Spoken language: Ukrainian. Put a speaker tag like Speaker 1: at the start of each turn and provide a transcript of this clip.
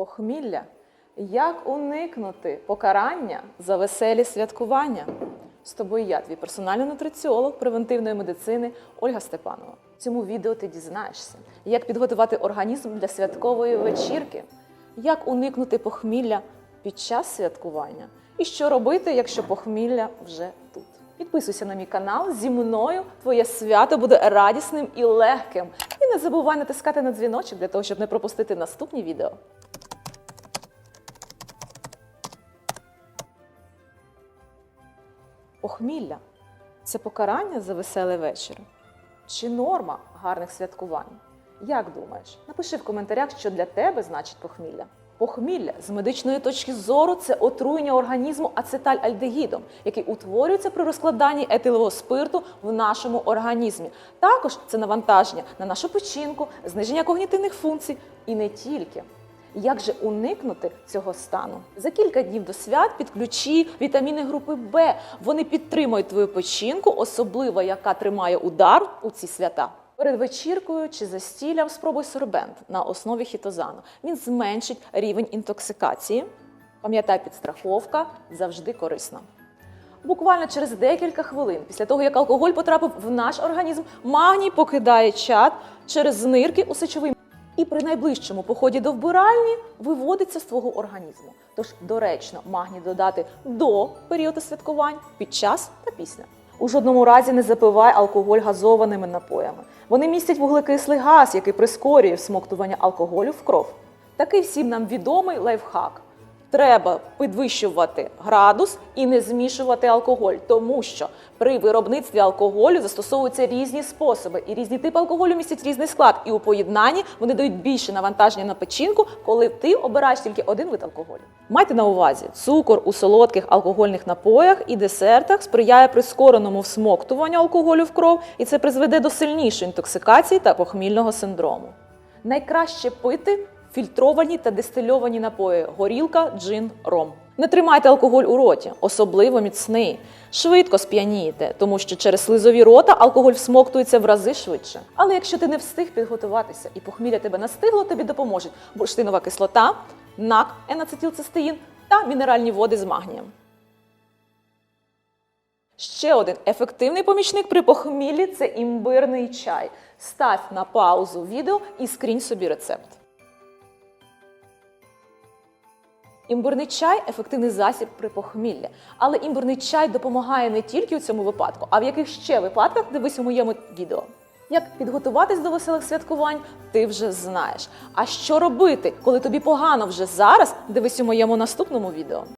Speaker 1: Похмілля. Як уникнути покарання за веселі святкування? З тобою я, твій персональний нутриціолог превентивної медицини Ольга Степанова. В цьому відео ти дізнаєшся, як підготувати організм для святкової вечірки, як уникнути похмілля під час святкування, і що робити, якщо похмілля вже тут. Підписуйся на мій канал. Зі мною твоє свято буде радісним і легким. І не забувай натискати на дзвіночок для того, щоб не пропустити наступні відео. Похмілля це покарання за веселий вечір чи норма гарних святкувань? Як думаєш? Напиши в коментарях, що для тебе значить похмілля. Похмілля з медичної точки зору це отруєння організму ацетальальдегідом, який утворюється при розкладанні етилового спирту в нашому організмі. Також це навантаження на нашу печінку, зниження когнітивних функцій і не тільки. Як же уникнути цього стану? За кілька днів до свят підключи вітаміни групи Б. Вони підтримують твою печінку, особливо яка тримає удар у ці свята. Перед вечіркою чи застіллям спробуй сорбент на основі хітозану. Він зменшить рівень інтоксикації. Пам'ятай, підстраховка завжди корисна. Буквально через декілька хвилин після того, як алкоголь потрапив в наш організм, магній покидає чад через нирки у сечовий і при найближчому поході до вбиральні виводиться з твого організму. Тож доречно магній додати до періоду святкувань, під час та після. У жодному разі не запивай алкоголь газованими напоями. Вони містять вуглекислий газ, який прискорює всмоктування алкоголю в кров. Такий всім нам відомий лайфхак. Треба підвищувати градус і не змішувати алкоголь, тому що при виробництві алкоголю застосовуються різні способи, і різні типи алкоголю містять різний склад. І у поєднанні вони дають більше навантаження на печінку, коли ти обираєш тільки один вид алкоголю. Майте на увазі, цукор у солодких алкогольних напоях і десертах сприяє прискореному всмоктуванню алкоголю в кров, і це призведе до сильнішої інтоксикації та похмільного синдрому. Найкраще пити фільтровані та дистильовані напої горілка, джин, ром. Не тримайте алкоголь у роті, особливо міцний. Швидко сп'янієте, тому що через слизові рота алкоголь всмоктується в рази швидше. Але якщо ти не встиг підготуватися і похмілля тебе настигло, тобі допоможуть бурштинова кислота, нак, енацетилцистеїн та мінеральні води з магнієм. Ще один ефективний помічник при похміллі це імбирний чай. Став на паузу відео і скрінь собі рецепт. Імбирний чай ефективний засіб при похміллі. Але імбирний чай допомагає не тільки у цьому випадку, а в яких ще випадках дивись у моєму відео. Як підготуватись до веселих святкувань, ти вже знаєш. А що робити, коли тобі погано вже зараз? Дивись у моєму наступному відео.